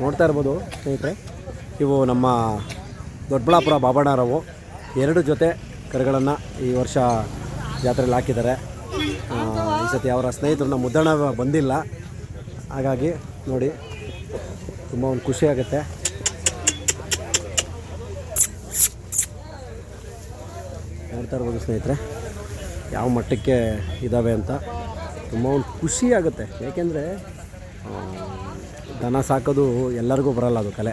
ನೋಡ್ತಾ ಇರ್ಬೋದು ಸ್ನೇಹಿತರೆ. ಇವು ನಮ್ಮ ದೊಡ್ಡಬಳ್ಳಾಪುರ ಬಾಬಣ್ಣರವು. ಎರಡು ಜೊತೆ ಕರುಗಳನ್ನು ಈ ವರ್ಷ ಜಾತ್ರೆಯಲ್ಲಿ ಹಾಕಿದ್ದಾರೆ. ಈ ಸತಿ ಅವರ ಸ್ನೇಹಿತರನ್ನ ಮುದ್ದಣ ಬಂದಿಲ್ಲ. ಹಾಗಾಗಿ ನೋಡಿ, ತುಂಬ ಒಂದು ಖುಷಿಯಾಗುತ್ತೆ ನೋಡ್ತಾ ಇರ್ಬೋದು ಸ್ನೇಹಿತರೆ, ಯಾವ ಮಟ್ಟಕ್ಕೆ ಇದ್ದಾವೆ ಅಂತ. ತುಂಬ ಒಂದು ಖುಷಿ ಆಗುತ್ತೆ. ಏಕೆಂದರೆ ದನ ಸಾಕೋದು ಎಲ್ಲರಿಗೂ ಬರಲ್ಲ ಅದು ಕಲೆ.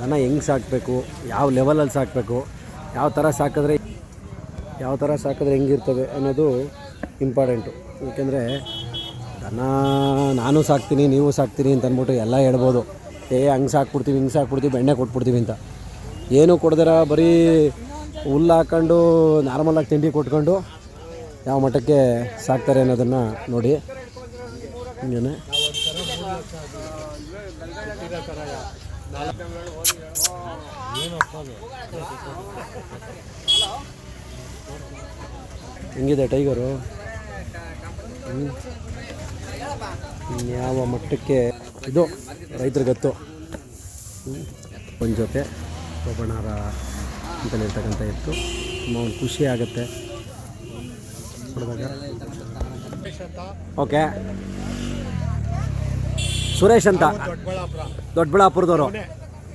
ದನ ಹೆಂಗೆ ಸಾಕಬೇಕು, ಯಾವ ಲೆವೆಲಲ್ಲಿ ಸಾಕಬೇಕು, ಯಾವ ಥರ ಸಾಕಿದ್ರೆ ಯಾವ ಥರ ಸಾಕಿದ್ರೆ ಹೆಂಗಿರ್ತದೆ ಅನ್ನೋದು ಇಂಪಾರ್ಟೆಂಟು ಏಕೆಂದರೆ ದನ ನಾನು ಸಾಕ್ತೀನಿ, ನೀವು ಸಾಕ್ತೀನಿ ಅಂತ ಅಂದ್ಬಿಟ್ಟು ಎಲ್ಲ ಹೇಳ್ಬೋದು. ಏ, ಹಂಗೆ ಸಾಕ್ಬಿಡ್ತೀವಿ, ಹಿಂಗೆ ಸಾಕ್ಬಿಡ್ತೀವಿ, ಬೆಣ್ಣೆ ಕೊಟ್ಬಿಡ್ತೀವಿ ಅಂತ. ಏನು ಕೊಡ್ದಿರ? ಬರೀ ಹುಲ್ಲು ಹಾಕ್ಕೊಂಡು ನಾರ್ಮಲಾಗಿ ತಿಂಡಿ ಕೊಟ್ಕೊಂಡು ಯಾವ ಮಟ್ಟಕ್ಕೆ ಸಾಕ್ತಾರೆ ಅನ್ನೋದನ್ನು ನೋಡಿ. ಹೆಂಗಿದೆ ಟೈಗರು. ಯಾವ ಮಟ್ಟಕ್ಕೆ? ಇದು ರೈತರ ಗತ್ತು. ಒಂದು ಜೊತೆ ಒಬ್ಬಣಾರ ಅಂತಲೇ ಇರ್ತಕ್ಕಂಥ ಇತ್ತು. ತುಂಬ ಖುಷಿ ಆಗುತ್ತೆ. ಓಕೆ. ಸುರೇಶ್ ಅಂತ. ದೊಡ್ಡಬಳ್ಳಾಪುರದವರು.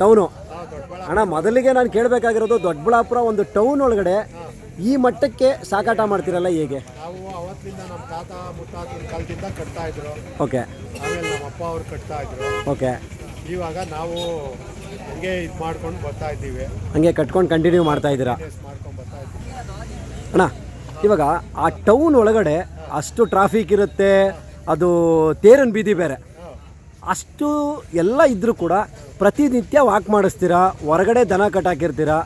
ಟೌನು. ಅಣ್ಣ ಮೊದಲಿಗೆ ನಾನು ಕೇಳಬೇಕಾಗಿರೋದು ದೊಡ್ಡಬಳ್ಳಾಪುರ ಒಂದು ಟೌನ್ ಒಳಗಡೆ ಈ ಮಟ್ಟಕ್ಕೆ ಸಾಕಾಟ ಮಾಡ್ತೀರಲ್ಲ ಹೇಗೆ? ನಾವು ಅವತ್ತಿಂದ ನಮ್ಮ ತಾತ ಮುತ್ತಾತನ ಕಾಲದಿಂದ ಕಟ್ತಾ ಇದ್ರು. ಓಕೆ. ಆಮೇಲೆ ನಮ್ಮ ಅಪ್ಪ ಅವ್ರು ಕಟ್ತಾ ಇದ್ರು. ಓಕೆ. ಇವಾಗ ನಾವು ಹಂಗೆ ಇದು ಮಾಡ್ಕೊಂಡು ಬರ್ತಾ ಇದ್ದೀವಿ. ಹಂಗೆ ಕಟ್ಕೊಂಡು ಕಂಟಿನ್ಯೂ ಮಾಡ್ತಾ ಇದ್ದೀರಾ? ಮಾಡ್ಕೊಂಡು ಬರ್ತಾ ಇದ್ದೀವಿ. ಅಣ್ಣ ಇವಾಗ ಆ ಟೌನ್ ಒಳಗಡೆ ಅಷ್ಟು ಟ್ರಾಫಿಕ್ ಇರುತ್ತೆ ಅದು ತೇರನ್ ಬೀದಿ ಬೇರೆ. ಅಷ್ಟು ಎಲ್ಲ ಇದ್ದರೂ ಕೂಡ ಪ್ರತಿನಿತ್ಯ ವಾಕ್ ಮಾಡಿಸ್ತೀರಾ? ಹೊರಗಡೆ ದನ ಕಟ್ಟಾಕಿರ್ತೀರಾ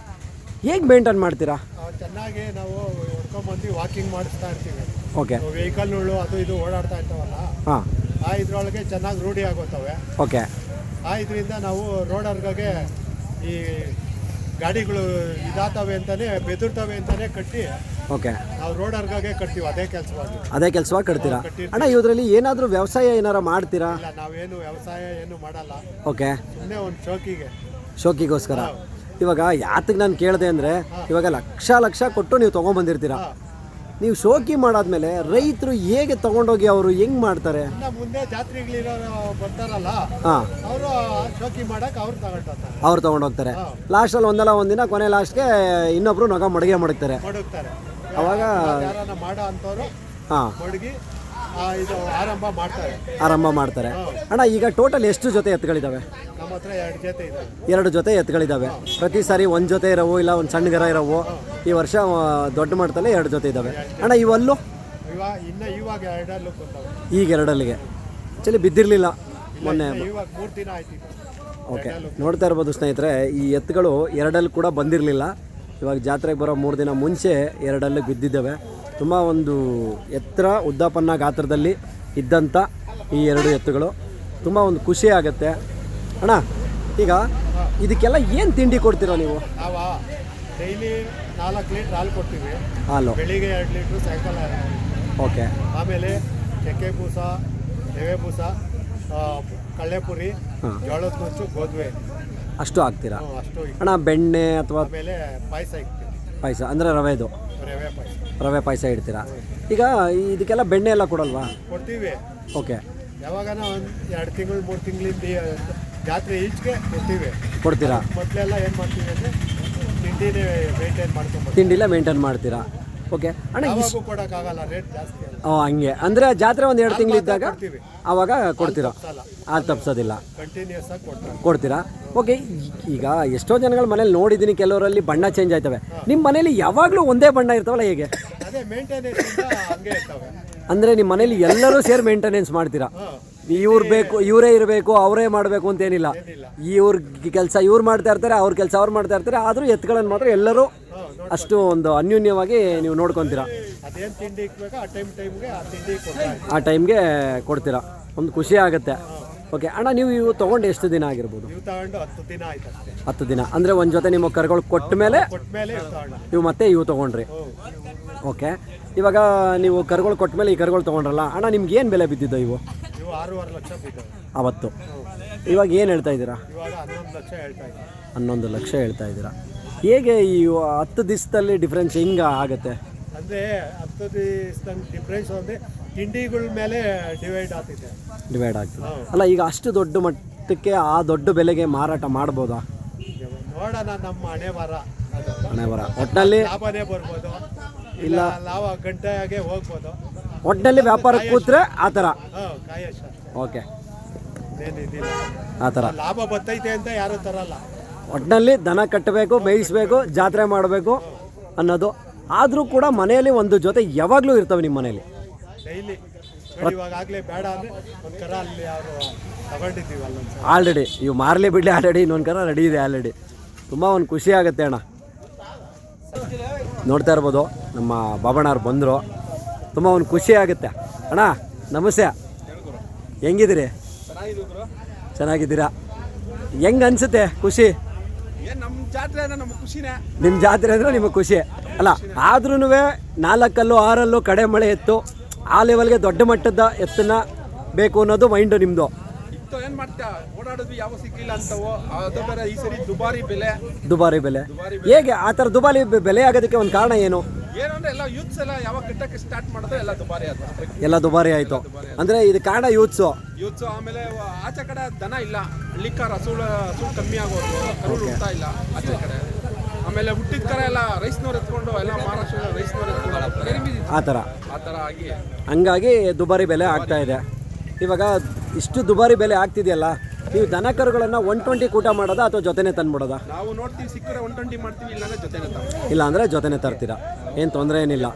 ಹೇಗೆ ಮೇಂಟೈನ್ ಮಾಡ್ತೀರಾ? ಚೆನ್ನಾಗಿ ನಾವು ಹೊಡ್ಕೊಂಬಂದು ವಾಕಿಂಗ್ ಮಾಡಿಸ್ತಾ ಇರ್ತೀವಿ. ಓಕೆ ವೆಹಿಕಲ್ಗಳು ಅದು ಇದು ಓಡಾಡ್ತಾ ಇರ್ತಾವಲ್ಲ ಹಾಂ. ಆ ಇದ್ರೊಳಗೆ ಚೆನ್ನಾಗಿ ರೂಢಿ ಆಗೋತವೆ. ಓಕೆ ಆ ಇದರಿಂದ ನಾವು ರೋಡರ್ಗೆ ಈ ಗಾಡಿಗಳು ಇದಾತವೆ ಅಂತಲೇ ಬೆದರ್ತವೆ ಅಂತಲೇ ಕಟ್ಟಿ ಓಕೆ. ನಾವು ರೋಡರ್ಗೆ ಕಟ್ತೀವಿ ಅದೇ ಕೆಲಸವಾಗಿ. ಅದೇ ಕೆಲಸವಾಗಿ ಕಟ್ತೀರಾ? ಅಣ್ಣ ಇದರಲ್ಲಿ ಏನಾದರೂ ವ್ಯವಸಾಯ ಏನಾರ ಮಾಡ್ತೀರಾ? ಇಲ್ಲ ನಾವೇನು ವ್ಯವಸಾಯ ಏನು ಮಾಡಲ್ಲ. ಓಕೆ. ಸುಮ್ಮನೆ ಒಂದು ಶೋಕಿಗೆ. ಶೋಕಿಗೋಸ್ಕರ. ಇವಾಗ ಯಾತಕ್ಕೆ ನಾನು ಕೇಳಿದೆ ಅಂದರೆ ಇವಾಗ ಲಕ್ಷ ಲಕ್ಷ ಕೊಟ್ಟು ನೀವು ತೊಗೊಂಬಂದಿರ್ತೀರಾ ನೀವು ಶೋಕಿ ಮಾಡಾದ್ಮೇಲೆ ರೈತರು ಹೇಗೆ ತಗೊಂಡೋಗಿ ಅವರು ಹೆಂಗ್ ಮಾಡ್ತಾರೆ? ಮುಂದೆ ಜಾತ್ರೆಗಳಿರೋ ಬರ್ತಾರಲ್ಲ ಅವರು ಶೋಕಿ ಮಾಡಕ್ಕೆ ಅವ್ರು ತಗೊಂಡೋಗ್ತಾರೆ ಅವ್ರು ತೊಗೊಂಡೋಗ್ತಾರೆ ಲಾಸ್ಟಲ್ಲಿ ಒಂದಲ್ಲ ಒಂದಿನ ಕೊನೆ ಲಾಸ್ಟ್ಗೆ ಇನ್ನೊಬ್ರು ನಗ ಮಡಗೆ ಮಾಡುತ್ತಾರೆ ಮಡಗ್ತಾರೆ. ಅವಾಗ ಮಾಡೋ ಹಾಂ. ಮಡಗಿ ಆ, ಇದು ಆರಂಭ ಮಾಡ್ತಾರೆ. ಆರಂಭ ಮಾಡ್ತಾರೆ. ಅಣ್ಣ ಈಗ ಟೋಟಲ್ ಎಷ್ಟು ಜೊತೆ ಎತ್ತುಗಳಿದ್ದಾವೆ ನಮ್ಮ ಹತ್ರ ಎರಡು ಜೊತೆ ಇದೆ ಎರಡು ಜೊತೆ ಎತ್ತುಗಳಿದ್ದಾವೆ ಪ್ರತಿ ಸಾರಿ ಒಂದು ಜೊತೆ ಇರೋವು ಇಲ್ಲ ಒಂದು ಸಣ್ಣ ಗರ ಇರೋವು. ಈ ವರ್ಷ ದೊಡ್ಡ ಮಟ್ಟದಲ್ಲಿ ಎರಡು ಜೊತೆ ಇದ್ದಾವೆ ಅಣ್ಣ ಇವಲ್ಲೂ? ಇವಾಗ ಇನ್ನು ಇವಾಗ ಎರಡಲ್ಲೂ ಈಗ ಎರಡಲ್ಲಿಗೆ. ಆ್ಯಕ್ಚುಲಿ ಬಿದ್ದಿರಲಿಲ್ಲ ಮೊನ್ನೆ. ಇವಾಗ ಮೂರು ದಿನ ಆಯ್ತು ಓಕೆ. ನೋಡ್ತಾ ಇರ್ಬೋದು ಸ್ನೇಹಿತರೆ ಈ ಎತ್ತುಗಳು ಎರಡಲ್ಲಿ ಕೂಡ ಬಂದಿರಲಿಲ್ಲ. ಇವಾಗ ಜಾತ್ರೆಗೆ ಬರೋ ಮೂರು ದಿನ ಮುಂಚೆ ಎರಡಲ್ಲಿ ಬಿದ್ದಿದ್ದಾವೆ. ತುಂಬ ಒಂದು ಎತ್ತರ ಉದ್ದಾಪನ್ನ ಗಾತ್ರದಲ್ಲಿ ಇದ್ದಂಥ ಈ ಎರಡು ಎತ್ತುಗಳು. ತುಂಬ ಒಂದು ಖುಷಿ ಆಗುತ್ತೆ. ಅಣ್ಣ ಈಗ ಇದಕ್ಕೆಲ್ಲ ಏನು ತಿಂಡಿ ಕೊಡ್ತೀರಾ ನೀವು? ನಾವ ಡೈಲಿ ನಾಲ್ಕು ಲೀಟ್ರ್ ಹಾಲು ಕೊಡ್ತೀವಿ. ಹಾಲು. ಬೆಳಿಗ್ಗೆ ಎರಡು ಲೀಟ್ರು ಸಾಯಂಕಾಲ ಓಕೆ. ಆಮೇಲೆ ಚಕ್ಕೆ ಬೂಸ ಎವೆ ಬೂಸ ಕಳ್ಳೆಪುರಿ ಜೋಳದ ನುಚ್ಚು ಗೋಧುವೆ. ಅಷ್ಟು ಹಾಕ್ತೀರಾ? ಹ್ಮ್, ಅಷ್ಟು ಇಟ್ಟು. ಅಣ್ಣ ಬೆಣ್ಣೆ ಅಥವಾ ಆಮೇಲೆ ಪಾಯಸ ಪಾಯಸ ಅಂದರೆ ರವೆದು? ರವೆ ಪಾಯಸ. ರವೆ ಪಾಯಸ ಇಡ್ತೀರಾ? ಈಗ ಇದಕ್ಕೆಲ್ಲ ಬೆಣ್ಣೆ ಎಲ್ಲ ಕೊಡಲ್ವಾ? ಕೊಡ್ತೀವಿ. ಓಕೆ. ಯಾವಾಗನ ಒಂದು ಎರಡು ತಿಂಗಳು ಮೂರು ತಿಂಗಳಿಂದ ಜಾತ್ರೆ ಈಚೆಗೆ ಕೊಡ್ತೀವಿ. ಕೊಡ್ತೀರಾ? ಮೊದಲೆಲ್ಲ ಏನು ಮಾಡ್ತೀವಿ ಅಂದರೆ ತಿಂಡಿನೇ ಮೇಂಟೈನ್ ಮಾಡ್ಕೊಂಬರ್ತೀವಿ ತಿಂಡಿಲ್ಲ ಮೇಂಟೈನ್ ಮಾಡ್ತೀರಾ? ಓಕೆ. ಅಣ್ಣ ಯಾವಾಗೂ ಕೊಡೋಕ್ಕಾಗಲ್ಲ ರೇಟ್ ಜಾಸ್ತಿ ಹಂಗೆ. ಅಂದರೆ ಜಾತ್ರೆ ಒಂದು ಎರಡು ತಿಂಗಳಿದ್ದಾಗ ಇದ್ದಾಗ ಆವಾಗ ಕೊಡ್ತೀರಾ? ಸಲ ಅದು ತಪ್ಸೋದಿಲ್ಲ. ಕಂಟಿನ್ಯೂಸ್ ಆಗಿ ಕೊಡ್ತಾರೆ ಕೊಡ್ತೀರಾ? ಓಕೆ ಈಗ ಎಷ್ಟೋ ಜನಗಳ ಮನೇಲಿ ನೋಡಿದ್ದೀನಿ ಕೆಲವರಲ್ಲಿ ಬಣ್ಣ ಚೇಂಜ್ ಆಯ್ತವೆ. ನಿಮ್ಮ ಮನೇಲಿ ಯಾವಾಗಲೂ ಒಂದೇ ಬಣ್ಣ ಇರ್ತಾವಲ್ಲ ಹೇಗೆ? ಅದೇ ಮೇಂಟೆನೆನ್ಸ್ ಹಂಗೆ ಇರ್ತವೆ. ಅಂದರೆ ನಿಮ್ಮ ಮನೇಲಿ ಎಲ್ಲರೂ ಸೇರಿ ಮೇಂಟೆನೆನ್ಸ್ ಮಾಡ್ತೀರಾ? ಹಾಂ. ಇವ್ರು ಬೇಕು ಇವರೇ ಇರಬೇಕು ಅವರೇ ಮಾಡಬೇಕು ಅಂತೇನಿಲ್ಲ ಏನಿಲ್ಲ. ಇವ್ರ ಕೆಲಸ ಇವ್ರು ಮಾಡ್ತಾ ಇರ್ತಾರೆ ಅವ್ರ ಕೆಲಸ ಅವ್ರು ಮಾಡ್ತಾ ಇರ್ತಾರೆ ಆದರೂ ಎತ್ತುಗಳನ್ನು ಮಾತ್ರ ಎಲ್ಲರೂ ಹಾಂ. ಅಷ್ಟು ಒಂದು ಅನ್ಯೂನ್ಯವಾಗಿ ನೀವು ನೋಡ್ಕೊತೀರಾ. ಅದೇನು ತಿಂಡಿ ಇಕ್ಬೇಕೋ? ಆ ಟೈಮ್ ಟೈಮ್ಗೆ ಆ ತಿಂಡಿ ಕೊಡ್ತಾ ಇರ್ತೀವಿ. ಆ ಟೈಮ್ಗೆ ಕೊಡ್ತೀರಾ. ಒಂದು ಖುಷಿ ಆಗುತ್ತೆ. ಓಕೆ ಅಣ್ಣ ನೀವು ಇವು ತೊಗೊಂಡು ಎಷ್ಟು ದಿನ ಆಗಿರ್ಬೋದು? ಇವು ತಗೊಂಡು ಹತ್ತು ದಿನ ಆಯ್ತು ಅಷ್ಟೇ ಹತ್ತು ದಿನ. ಅಂದರೆ ಒಂದು ಜೊತೆ ನಿಮ್ಮ ಕರುಗಳು ಕೊಟ್ಟ ಮೇಲೆ ನೀವು ಮತ್ತೆ ಇವು ತೊಗೊಂಡ್ರಿ. ಓಕೆ ಇವಾಗ ನೀವು ಕರುಗಳು ಕೊಟ್ಟ ಮೇಲೆ ಈ ಕರ್ಗಳು ತೊಗೊಂಡ್ರಲ್ಲ ಅಣ್ಣ ನಿಮ್ಗೆ ಏನು ಬೆಲೆ ಬಿದ್ದಿದ್ದು ಇವು? ಇವು ಆರೂವರೆ ಲಕ್ಷ ಬಿದ್ದವೆ. ಅವತ್ತು. ಇವಾಗ ಏನು ಹೇಳ್ತಾ ಇದ್ದೀರಾ? ಇವಾಗ ಹನ್ನೊಂದು ಲಕ್ಷ ಹೇಳ್ತಾ ಇದ್ದಾರೆ. ಹನ್ನೊಂದು ಲಕ್ಷ ಹೇಳ್ತಾ ಇದ್ದೀರಾ. ಹೇಗೆ ಈ ಹತ್ತು ದಿವಸದಲ್ಲಿ ಡಿಫ್ರೆನ್ಸ್ ಹಿಂಗೆ ಆಗುತ್ತೆ? ಅಂದರೆ ಹತ್ತು ದಿವಸದಲ್ಲಿ ಡಿಫ್ರೆನ್ಸ್ ಅಂದರೆ ತಿಂಡಿಗಳ ಮೇಲೆ ಡಿವೈಡ್ ಆಗ್ತಿದೆ. ಡಿವೈಡ್ ಆಗ್ತದೆ. ಅಲ್ಲ ಈಗ ಅಷ್ಟು ದೊಡ್ಡ ಮಟ್ಟಕ್ಕೆ ಆ ದೊಡ್ಡ ಬೆಲೆಗೆ ಮಾರಾಟ ಮಾಡ್ಬೋದಾ? ನೋಡೋಣ ನಮ್ಮ ಹಣೆ ಬರ ಅದು ಹಣೆ ಬರ ಒಟ್ಟಿನಲ್ಲಿ ಲಾಭನೇ ಬರ್ಬೋದು. ಇಲ್ಲ. ಲಾಭ ಗಂಟೆಗೆ ಹೋಗ್ಬೋದು. ಒಟ್ಟಿನಲ್ಲಿ ವ್ಯಾಪಾರ ಕೂತ್ರೆ ಆ ಥರ? ಓಕೆ. ಆ ಥರ. ಲಾಭ ಬರ್ತೈತೆ ಅಂತ ಯಾರು ತರಲ್ಲ. ಒಟ್ಟಿನಲ್ಲಿ ದನ ಕಟ್ಟಬೇಕು ಮೇಯಿಸ್ಬೇಕು ಜಾತ್ರೆ ಮಾಡಬೇಕು ಅನ್ನೋದು. ಆದರೂ ಕೂಡ ಮನೆಯಲ್ಲಿ ಒಂದು ಜೊತೆ ಯಾವಾಗಲೂ ಇರ್ತವೆ ನಿಮ್ಮ ಮನೆಯಲ್ಲಿ. ಡೈಲಿ ನೋಡಿ ಇವಾಗ ಬೇಡ ಅಂದರೆ ಒಂದು ಕರ ಅಲ್ಲಿ ಅವರು ತಗೊಂಡಿದ್ದೀವಿ ಅಲ್ಲೊಂದು ಆಲ್ರೆಡಿ ಇವು ಮಾರಲಿ ಬಿಡಲಿ ಆಲ್ರೆಡಿ ಇನ್ನೊಂದು ಕರ ರೆಡಿ ಇದೆ ಆಲ್ರೆಡಿ ತುಂಬ ಒಂದು ಖುಷಿ ಆಗುತ್ತೆ ಅಣ್ಣ. ನೋಡ್ತಾ ಇರ್ಬೋದು ನಮ್ಮ ಬಾಬಣ್ಣವ್ರು ಬಂದರು. ತುಂಬ ಒಂದು ಖುಷಿ ಆಗುತ್ತೆ. ಅಣ್ಣ ನಮಸ್ತೆ. ಹೆಂಗಿದ್ದೀರಿ? ಚೆನ್ನಾಗಿದ್ದೀರಾ? ಹೆಂಗೆ ಅನ್ಸುತ್ತೆ ಖುಷಿ? ನಮ್ಮ ಜಾತ್ರೆ ಅಂದ್ರೆ ನಮ್ಮ ಖುಷಿನೇ? ನಿಮ್ಮ ಜಾತ್ರೆ ಅಂದರೆ ನಿಮಗೆ ಖುಷಿ. ಅಲ್ಲ ಆದ್ರೂ ನಾಲ್ಕಲ್ಲೂ ಆರಲ್ಲೂ ಕಡೆ ಮಳೆ ಎತ್ತು ಆ ಲೆವೆಲ್ಗೆ ದೊಡ್ಡ ಮಟ್ಟದ ಎತ್ತನ್ನ ಬೇಕು ಅನ್ನೋದು ಮೈಂಡು ನಿಮ್ಮದು ಏನ್ ಮಾಡ್ತಾ ಓಡಾಡಿದ್ವಿ ಯಾವ ಸಿಕ್ಕಿಲ್ಲ ಅಂತವೋ ಅದು ಬೇರೆ ಈ ಸರಿ ದುಬಾರಿ ಬೆಲೆ. ದುಬಾರಿ ಬೆಲೆ. ಹೇಗೆ ಆ ಥರ ದುಬಾರಿ ಬೆಲೆ ಆಗೋದಕ್ಕೆ ಒಂದು ಕಾರಣ ಏನು? ಏನು ಅಂದ್ರೆ ಎಲ್ಲ ಯೂತ್ಸ್ ಎಲ್ಲ ಯಾವಾಗ ಕಟ್ಟಕ್ಕೆ ಸ್ಟಾರ್ಟ್ ಮಾಡಿದ್ರೆ ಎಲ್ಲ ದುಬಾರಿ ಆಯ್ತು. ಎಲ್ಲ ದುಬಾರಿ ಆಯಿತು ಅಂದರೆ ಇದು ಕಾರಣ ಯೂತ್ಸು ಯೂತ್ಸ್ ಆಮೇಲೆ ಆಚೆ ಕಡೆ ದನ ಇಲ್ಲ. ಹಳ್ಳಿಕಾರ ಹಸುಳು ಹಸು ಕಮ್ಮಿ ಆಗೋದು. ಕರುಳು ಇಲ್ಲ ಆಚೆ ಕಡೆ. ಆಮೇಲೆ ಹುಟ್ಟಿದ ಕರ ಎಲ್ಲ ರೈಸ್ನವ್ರು ಎತ್ಕೊಂಡು ಎಲ್ಲ ಮಹಾರಾಷ್ಟ್ರ ರೈಸ್ನವ್ರು ಎತ್ಕೊಂಡು ಆ ಥರ. ಆ ಥರ ಆಗಿ. ಹಂಗಾಗಿ ದುಬಾರಿ ಬೆಲೆ ಆಗ್ತಾ ಇದೆ. ಇವಾಗ ಇಷ್ಟು ದುಬಾರಿ ಬೆಲೆ ಆಗ್ತಿದೆಯಲ್ಲ? ನೀವು ದನ ಕರುಗಳನ್ನು ಒನ್ ಟ್ವೆಂಟಿ ಕೂಟ ಮಾಡೋದಾ ಅಥವಾ ಜೊತೆನೇ ತಂದ್ಬಿಡೋದಾ? ನಾವು ನೋಡ್ತೀವಿ ಸಿಕ್ಕರೆ ಒನ್ ಟ್ವೆಂಟಿ ಮಾಡ್ತೀವಿ ಇಲ್ಲಾಂದ್ರೆ ಜೊತೆನೆ ತರ್ತೀವಿ. ಇಲ್ಲ ಅಂದ್ರೆ ಜೊತೆನೇ ತರ್ತೀರಾ? ಏನು ತೊಂದರೆ ಏನಿಲ್ಲ.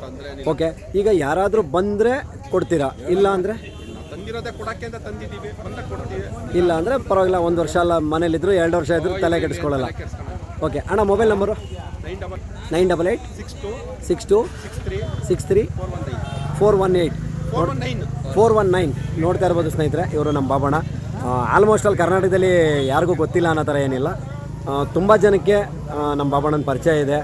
ಓಕೆ ಈಗ ಯಾರಾದರೂ ಬಂದರೆ ಕೊಡ್ತೀರಾ? ಇಲ್ಲ ಅಂದರೆ? ತಂದಿರೋದೇ ಕೊಡಕ್ಕೆ ಅಂತ ತಂದಿದ್ದೀವಿ ಬಂದಾಗ ಕೊಡ್ತೀವಿ. ಇಲ್ಲ ಅಂದರೆ ಪರವಾಗಿಲ್ಲ ಒಂದು ವರ್ಷ ಅಲ್ಲ ಮನೇಲಿದ್ರು ಎರಡು ವರ್ಷ ಇದ್ರು ತಲೆ ಕೆಡಿಸ್ಕೊಳ್ಳಲ್ಲ. ಓಕೆ ಅಣ್ಣ mobile number nine double nine double eight six two six two six three six three four one eight four one nine. ನೋಡ್ತಾ ಇರ್ಬೋದು ಸ್ನೇಹಿತರೆ, ಇವರು ನಮ್ಮ ಬಾಬಣ್ಣ. ಆಲ್ಮೋಸ್ಟ್ ಅಲ್ಲಿ ಕರ್ನಾಟಕದಲ್ಲಿ ಯಾರಿಗೂ ಗೊತ್ತಿಲ್ಲ ಅನ್ನೋ ಥರ ಏನಿಲ್ಲ. ತುಂಬ ಜನಕ್ಕೆ ನಮ್ಮ ಬಾಬಣ್ಣನ ಪರಿಚಯ ಇದೆ.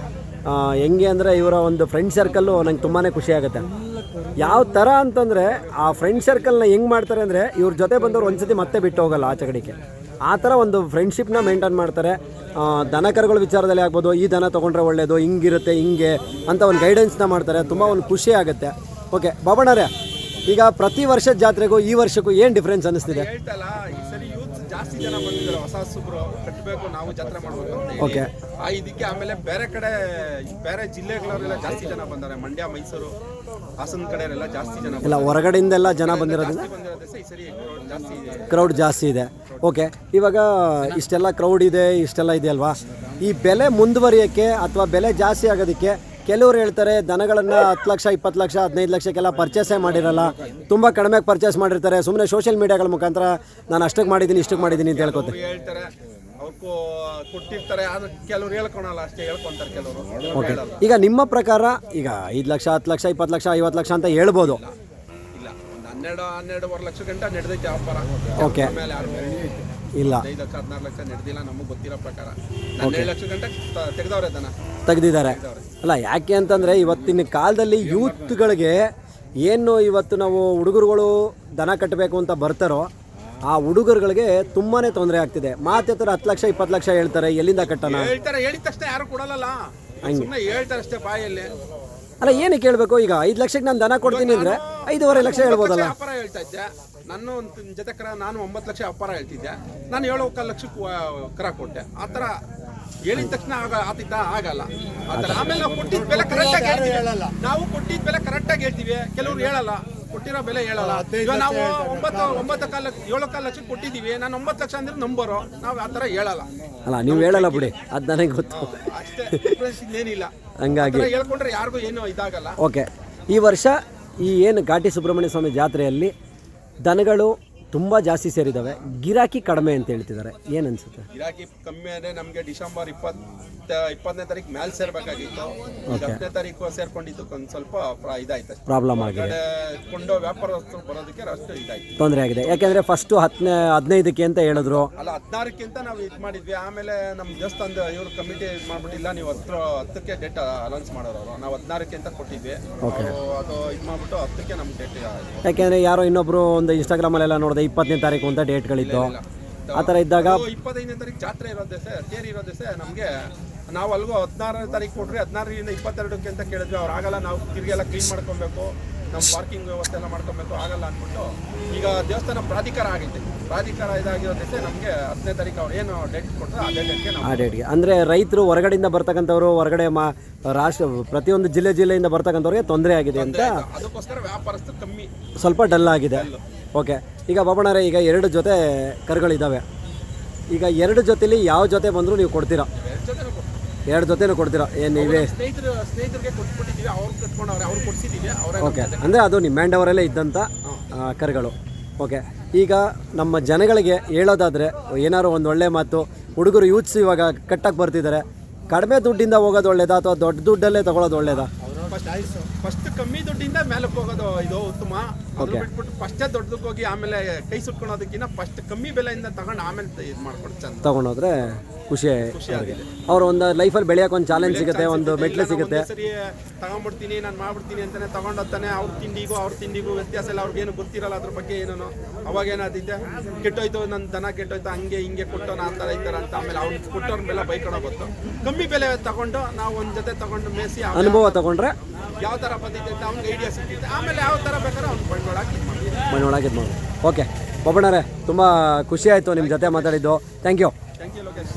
ಹೆಂಗೆ ಅಂದರೆ ಇವರ ಒಂದು ಫ್ರೆಂಡ್ ಸರ್ಕಲ್ಲು ನಂಗೆ ತುಂಬಾ ಖುಷಿ ಆಗುತ್ತೆ. ಯಾವ ಥರ ಅಂತಂದರೆ, ಆ ಫ್ರೆಂಡ್ ಸರ್ಕಲ್ನ ಹೆಂಗೆ ಮಾಡ್ತಾರೆ ಅಂದರೆ, ಇವ್ರ ಜೊತೆ ಬಂದವ್ರು ಒಂದ್ಸತಿ ಮತ್ತೆ ಬಿಟ್ಟು ಹೋಗಲ್ಲ ಆ ಚಗಡಿಕೆ ಆ ಥರ ಒಂದು ಫ್ರೆಂಡ್ಶಿಪ್ನ ಮೇಂಟೈನ್ ಮಾಡ್ತಾರೆ. ದನಕರುಗಳ ದನ ಕರುಗಳ ವಿಚಾರದಲ್ಲಿ ಆಗ್ಬೋದು, ಈ ದನ ತೊಗೊಂಡ್ರೆ ಒಳ್ಳೆಯದು ಹಿಂಗಿರುತ್ತೆ, ಹಿಂಗೆ ಅಂತ ಒಂದು ಗೈಡೆನ್ಸ್ನ ಮಾಡ್ತಾರೆ. ತುಂಬ ಒಂದು ಖುಷಿ ಆಗುತ್ತೆ. ಓಕೆ ಬಾಬಣ್ಣರೇ ಈಗ ಪ್ರತಿ ವರ್ಷದ ಜಾತ್ರೆಗೂ ಈ ವರ್ಷಕ್ಕೂ ಏನು ಡಿಫ್ರೆನ್ಸ್ ಅನಿಸ್ತಿದೆ? ಹೇಳ್ತಲ್ಲ ಈ ಸರಿ ಯೂತ್ ಜಾಸ್ತಿ ಜನ ಬಂದಿದ್ದಾರೆ ಹೊಸ ಸುಬ್ರು ಕಟ್ಟಬೇಕು ನಾವು ಜಾತ್ರೆ ಮಾಡಬೇಕು ಅಂತ ಹೇಳಿ. ಓಕೆ ಆ ಇದಕ್ಕೆ ಆಮೇಲೆ ಬೇರೆ ಕಡೆ ಬೇರೆ ಜಿಲ್ಲೆಗಳವರೆಲ್ಲ ಜಾಸ್ತಿ ಜನ ಬಂದಾರೆ. ಮಂಡ್ಯ ಮೈಸೂರು ಹಾಸನ ಕಡೆಯವರೆಲ್ಲ ಜಾಸ್ತಿ ಜನ ಇಲ್ಲ ಹೊರಗಡೆಯಿಂದೆಲ್ಲ ಜನ ಬಂದಿರೋದ್ರಿಂದ ಜಾಸ್ತಿ ಬಂದಿರೋದೇ ಈ ಸರಿ crowd ಜಾಸ್ತಿ ಇದೆ. ಕ್ರೌಡ್ ಜಾಸ್ತಿ ಇದೆ. ಓಕೆ ಇವಾಗ ಇಷ್ಟೆಲ್ಲ ಕ್ರೌಡ್ ಇದೆ ಇಷ್ಟೆಲ್ಲ ಇದೆ ಅಲ್ವಾ ಈ ಬೆಲೆ ಮುಂದುವರಿಯೋಕ್ಕೆ ಅಥವಾ ಬೆಲೆ ಜಾಸ್ತಿ ಆಗೋದಕ್ಕೆ ಕೆಲವರು ಹೇಳ್ತಾರೆ ದನಗಳನ್ನು ಹತ್ತು ಲಕ್ಷ ಇಪ್ಪತ್ತು ಲಕ್ಷ ಹದಿನೈದು ಲಕ್ಷಕ್ಕೆಲ್ಲ ಪರ್ಚೇಸೇ ಮಾಡಿರಲ್ಲ. ತುಂಬ ಕಡಿಮೆಗೆ ಪರ್ಚೇಸ್ ಮಾಡಿರ್ತಾರೆ. ಸುಮ್ಮನೆ ಸೋಷಿಯಲ್ ಮೀಡಿಯಾಗಳ ಮುಖಾಂತರ ನಾನು ಅಷ್ಟಕ್ಕೆ ಮಾಡಿದ್ದೀನಿ ಇಷ್ಟಕ್ಕೆ ಮಾಡಿದ್ದೀನಿ ಅಂತ ಹೇಳ್ಕೊತೆ. ಹೇಳ್ತಾರೆ ಕೊಟ್ಟಿರ್ತಾರೆ ಕೆಲವರು ಹೇಳ್ಕೊಳಲ್ಲ ಅಷ್ಟೇ ಹೇಳ್ಕೊಂತಾರೆ ಕೆಲವರು. ಓಕೆ ಈಗ ನಿಮ್ಮ ಪ್ರಕಾರ ಈಗ ಐದು ಲಕ್ಷ ಹತ್ತು ಲಕ್ಷ ಇಪ್ಪತ್ತು ಲಕ್ಷ ಐವತ್ತು ಲಕ್ಷ ಅಂತ ಹೇಳ್ಬೋದು. ಇಲ್ಲ ಒಂದು ಹನ್ನೆರಡು ಹನ್ನೆರಡುವರೆ ಲಕ್ಷ ಗಂಟೆ ನಡೆದೈತೆ ವ್ಯಾಪಾರ. ಓಕೆ ಇಲ್ಲ. ಐದು ಲಕ್ಷ ಹದಿನಾರು ಲಕ್ಷ ನಡೆದಿಲ್ಲ ನಮಗೆ ಗೊತ್ತಿರೋ ಪ್ರಕಾರ. ಹನ್ನೆರಡು ಲಕ್ಷ ಗಂಟೆ ತೆಗೆದವ್ರೆ ದನ ತೆಗೆದಿದ್ದಾರೆ. ಅಲ್ಲ ಯಾಕೆ ಅಂತಂದ್ರೆ ಇವತ್ತಿನ ಕಾಲದಲ್ಲಿ ಯೂತ್ಗಳಿಗೆ ಏನು ಇವತ್ತು ನಾವು ಹುಡುಗರುಗಳು ದನ ಕಟ್ಟಬೇಕು ಅಂತ ಬರ್ತಾರೋ ಆ ಹುಡುಗರುಗಳಿಗೆ ತುಂಬಾನೇ ತೊಂದರೆ ಆಗ್ತಿದೆ. ಮಾತೆತ್ತರ ಹತ್ತು ಲಕ್ಷ ಇಪ್ಪತ್ತು ಲಕ್ಷ ಹೇಳ್ತಾರೆ ಎಲ್ಲಿಂದ ಕಟ್ಟೋಣ? ಹೇಳ್ತಾರೆ ಹೇಳಿದ ತಕ್ಷಣ ಯಾರು ಕೊಡಲ್ಲ ಸುಮ್ಮನೆ ಹೇಳ್ತಾರೆ ಅಷ್ಟೇ ಬಾಯಲ್ಲಿ. ಅಲ್ಲ ಏನಕ್ಕೆ ಹೇಳ್ಬೇಕು? ಈಗ ಐದು ಲಕ್ಷಕ್ಕೆ ನಾನು ದನ ಕೊಡ್ತೀನಿ ಅಂದ್ರೆ ಐದೂವರೆ ಲಕ್ಷ ಹೇಳ್ಬೋದಲ್ಲ? ವ್ಯಾಪಾರ ಹೇಳ್ತಾ ಇದ್ದೆ. ನನ್ನ ಒಂದು ಜೊತೆ ಕರ ನಾನು ಒಂಬತ್ತು ಲಕ್ಷ ವ್ಯಾಪಾರ ಹೇಳ್ತಿದ್ದೆ. ನಾನು ಏಳು ಕಾಲು ಲಕ್ಷಕ್ಕೆ ಕರ ಕೊಟ್ಟೆ. ಆ ಥರ ಹೇಳಿದ ತಕ್ಷಣ ಆಗ ಆತಿದ್ದ ಆಗಲ್ಲ. ಆ ಥರ ಆಮೇಲೆ ನಾವು ಕೊಟ್ಟಿದ್ದ ಬೆಲೆ ಕರೆಕ್ಟಾಗಿ ಹೇಳಲ್ಲ. ನಾವು ಕೊಟ್ಟಿದ್ದ ಬೆಲೆ ಕರೆಕ್ಟಾಗಿ ಹೇಳ್ತೀವಿ. ಕೆಲವ್ರು ಹೇಳಲ್ಲ. ಕೊಟ್ಟಿರೋ ಬೆಲೆ ಹೇಳಲ್ಲ. ಇವಾಗ ನಾವು ಒಂಬತ್ತು ಒಂಬತ್ತು ಕಾಲ ಏಳು ಕಾಲು ಲಕ್ಷಕ್ಕೆ ಕೊಟ್ಟಿದ್ದೀವಿ. ನಾನು ಒಂಬತ್ತು ಲಕ್ಷ ಅಂದ್ರೆ ನಂಬರು. ನಾವು ಆ ಥರ ಹೇಳಲ್ಲ. ಅಲ್ಲ ನೀವು ಹೇಳಲ್ಲ ಬಿಡಿ. ಅದು ನನಗೆ ಗೊತ್ತು. ಅಷ್ಟೇ. ಡಿಫ್ರೆನ್ಸ್ ಇನ್ನೇನಿಲ್ಲ. ಹಂಗಾಗಿ. ಹೇಳ್ಕೊಂಡ್ರೆ ಯಾರಿಗೂ ಏನು ಇದಾಗಲ್ಲ. ಓಕೆ. ಈ ವರ್ಷ ಈ ಏನು ಘಾಟಿ ಸುಬ್ರಹ್ಮಣ್ಯ ಸ್ವಾಮಿ ಜಾತ್ರೆಯಲ್ಲಿ ದನಗಳು ತುಂಬ ಜಾಸ್ತಿ ಸೇರಿದ್ದಾವೆ ಗಿರಾಕಿ ಕಡಿಮೆ ಅಂತ ಹೇಳ್ತಿದ್ದಾರೆ. ಏನು ಅನ್ಸುತ್ತೆ? ಗಿರಾಕಿ ಕಮ್ಮಿ ಅಂದರೆ ನಮಗೆ ಡಿಸೆಂಬರ್ ಇಪ್ಪತ್ತ ಇಪ್ಪತ್ತನೇ ತಾರೀಕು ಮೇಲೆ ಸೇರ್ಬೇಕಾಗಿತ್ತು. ಹತ್ತನೇ ತಾರೀಕು ಸೇರ್ಕೊಂಡಿದ್ದು ಒಂದು ಸ್ವಲ್ಪ ಇದಾಯ್ತು ಪ್ರಾಬ್ಲಮ್ ಆಗಿದೆ. ಕೊಂಡೋ ವ್ಯಾಪಾರಸ್ಥರು ಬರೋದಕ್ಕೆ ಅಷ್ಟು ಇದಾಯ್ತು. ತೊಂದರೆ ಆಗಿದೆ. ಯಾಕೆಂದರೆ ಫಸ್ಟು ಹತ್ತನೇ ಹದಿನೈದಕ್ಕೆ ಅಂತ ಹೇಳಿದ್ರು. ಅಲ್ಲ ಹದಿನಾರಕ್ಕಿಂತ ನಾವು ಇದು ಮಾಡಿದ್ವಿ. ಆಮೇಲೆ ನಮ್ಮ ದೇವಸ್ಥಾನದ ಇವ್ರು ಕಮಿಟಿ ಇದು ಮಾಡ್ಬಿಟ್ಟಿಲ್ಲ. ನೀವು ಹತ್ರ ಹತ್ತಕ್ಕೆ ಡೇಟ್ ಅನೌನ್ಸ್ ಮಾಡೋರು ನಾವು ಹದಿನಾರಕ್ಕೆ ಅಂತ ಕೊಟ್ಟಿದ್ವಿ ಅದು ಇದು ಮಾಡ್ಬಿಟ್ಟು ಹತ್ತಕ್ಕೆ ನಮ್ಗೆ ಡೇಟ್ ಯಾಕೆಂದರೆ ಯಾರೋ ಇನ್ನೊಬ್ಬರು ಒಂದು ಇನ್ಸ್ಟಾಗ್ರಾಮಲ್ಲೆಲ್ಲ ನೋಡಿದಾಗ ಸಾವಿರದ ಇಪ್ಪತ್ತನೇ ತಾರೀಕು ಅಂತ ಡೇಟ್ಗಳಿದ್ದು. ಆ ಥರ ಇದ್ದಾಗ ಇಪ್ಪತ್ತೈದನೇ ತಾರೀಕು ಜಾತ್ರೆ ಇರೋದೇ ಸರ್ ತೇರಿ ಇರೋದೇ ಸರ್ ನಮಗೆ ನಾವು ಅಲ್ಗೂ ಹದಿನಾರನೇ ತಾರೀಕು ಕೊಟ್ರಿ ಹದಿನಾರರಿಂದ ಇಪ್ಪತ್ತೆರಡಕ್ಕೆ ಅಂತ ಕೇಳಿದ್ವಿ ಅವ್ರು ಆಗಲ್ಲ ನಾವು ತಿರುಗೆಲ್ಲ ಕ್ಲೀನ್ ಮಾಡ್ಕೊಬೇಕು ನಮ್ಮ ಪಾರ್ಕಿಂಗ್ ವ್ಯವಸ್ಥೆ ಎಲ್ಲ ಮಾಡ್ಕೊಬೇಕು ಆಗಲ್ಲ ಅಂದ್ಬಿಟ್ಟು ಈಗ ದೇವಸ್ಥಾನ ಪ್ರಾಧಿಕಾರ ಆಗಿದೆ. ಪ್ರಾಧಿಕಾರ ಇದಾಗಿರೋದಕ್ಕೆ ನಮಗೆ ಹತ್ತನೇ ತಾರೀಕು ಅವ್ರು ಏನು ಡೇಟ್ ಕೊಟ್ಟರೆ ಆ ಡೇಟ್ಗೆ ನಾವು ಆ ಡೇಟ್ಗೆ ಅಂದರೆ ರೈತರು ಹೊರಗಡೆಯಿಂದ ಬರ್ತಕ್ಕಂಥವ್ರು ಹೊರಗಡೆ ಮಾ ರಾಷ್ಟ್ರ ಪ್ರತಿಯೊಂದು ಜಿಲ್ಲೆ ಜಿಲ್ಲೆಯಿಂದ ಬರ್ತಕ್ಕಂಥವ್ರಿಗೆ ತೊಂದರೆ ಆಗಿದೆ ಅಂತ ಅದಕ್ಕೋಸ್ಕರ ವ್ಯಾಪಾರಸ್ಥರು ಕಮ್ಮಿ. ಸ್ವಲ್ಪ ಡಲ್ ಆಗಿದೆ. ಓಕೆ ಈಗ ಬಾಬಣ್ಣರೇ ಈಗ ಎರಡು ಜೊತೆ ಕರುಗಳಿದ್ದಾವೆ ಈಗ ಎರಡು ಜೊತೆಲಿ ಯಾವ ಜೊತೆ ಬಂದರೂ ನೀವು ಕೊಡ್ತೀರಾ? ಎರಡ್ ಜೊತೆನೂ ಕೊಡ್ತೀರಾ? ಏನು ನೀವೇ. ಓಕೆ ಅಂದರೆ ಅದು ನಿಮ್ಮ ಮ್ಯಾಂಡ್ ಅವರಲ್ಲೇ ಇದ್ದಂಥ ಕರುಗಳು. ಓಕೆ ಈಗ ನಮ್ಮ ಜನಗಳಿಗೆ ಹೇಳೋದಾದರೆ ಏನಾದ್ರು ಒಂದು ಒಳ್ಳೆ ಮಾತು ಹುಡುಗರು ಯೂತ್ಸ್ ಇವಾಗ ಕಟ್ಟಕ್ಕೆ ಬರ್ತಿದ್ದಾರೆ ಕಡಿಮೆ ದುಡ್ಡಿಂದ ಹೋಗೋದು ಒಳ್ಳೇದಾ ಅಥವಾ ದೊಡ್ಡ ದುಡ್ಡಲ್ಲೇ ತೊಗೊಳೋದು ಒಳ್ಳೇದಾ? ಫಸ್ಟ್ ಫಸ್ಟ್ ಕಮ್ಮಿ ದುಡ್ಡಿಂದ ಮೇಲಕ್ಕೆ ಹೋಗೋದು ಇದು ಉತ್ತಮ. ಅದು ಬಿಟ್ಬಿಟ್ಟು ಫಸ್ಟೇ ದೊಡ್ಡದಕ್ಕೆ ಹೋಗಿ ಆಮೇಲೆ ಕೈ ಸುಟ್ಕೊಳೋದಕ್ಕಿಂತ ಫಸ್ಟ್ ಕಮ್ಮಿ ಬೆಲೆಯಿಂದ ತಗೊಂಡು ಆಮೇಲೆ ಇದು ಮಾಡ್ಕೊಡು ಚಂದ. ತಗೊಂಡೋದ್ರೆ ಖುಷಿ ಖುಷಿಯಾಗಿದೆ ಅವ್ರ ಒಂದು ಲೈಫಲ್ಲಿ ಬೆಳೆಯೋಕೆ ಒಂದು ಚಾಲೆಂಜ್ ಸಿಗುತ್ತೆ ಒಂದು ಮೆಟ್ಲು ಸಿಗುತ್ತೆ. ಸರಿ ತಗೊಂಡ್ಬಿಡ್ತೀನಿ ನಾನು ಮಾಡ್ಬಿಡ್ತೀನಿ ಅಂತಾನೆ ತಗೊಂಡೋಗ್ತಾನೆ. ಅವ್ರ ತಿಂಡಿಗೂ ಅವ್ರ ತಿಂಡಿಗೂ ವ್ಯತ್ಯಾಸ ಇಲ್ಲ. ಅವ್ರಿಗೇನು ಗೊತ್ತಿರಲ್ಲ ಅದ್ರ ಬಗ್ಗೆ ಏನೋ ಅವಾಗ ಏನಾದಿದ್ದೆ ಕೆಟ್ಟೋಯ್ತು ನನ್ನ ದನ ಕೆಟ್ಟೋಯ್ತು ಹಂಗೆ ಹಿಂಗೆ ಕೊಟ್ಟೋನ ಆ ಥರ ಈ ಥರ ಅಂತ. ಆಮೇಲೆ ಅವ್ನು ಕೊಟ್ಟವ್ರ ಮೇಲೆ ಬೈಕೊಳೋ ಗೊತ್ತು. ಕಮ್ಮಿ ಬೆಲೆ ತಗೊಂಡು ನಾವು ಒಂದು ಜೊತೆ ತಗೊಂಡು ಮೇಸಿ ಅನುಭವ ತಗೊಂಡ್ರೆ ಯಾವ ಥರ ಬಂದಿದೆ ಅಂತ ಅವ್ನಿಗೆ ಐಡಿಯಾ ಸಿಕ್ಕಿದೆ ಆಮೇಲೆ ಯಾವ ಥರ ಬೇಕಾದ್ರೆ ಅವ್ನು ಬಂಡವಾಳ ಹಾಕಿ ಇದ್ ಮಾಡ್ಬೋದು. ಮನೆಯೊಳಗೆ ಇದು ಮಾಡಿ ಓಕೆ ಒಬ್ಬಣ್ಣರೇ ತುಂಬ ಖುಷಿ ಆಯಿತು ನಿಮ್ಮ ಜೊತೆ ಮಾತಾಡಿದ್ದು. Thank you thank you Lokesh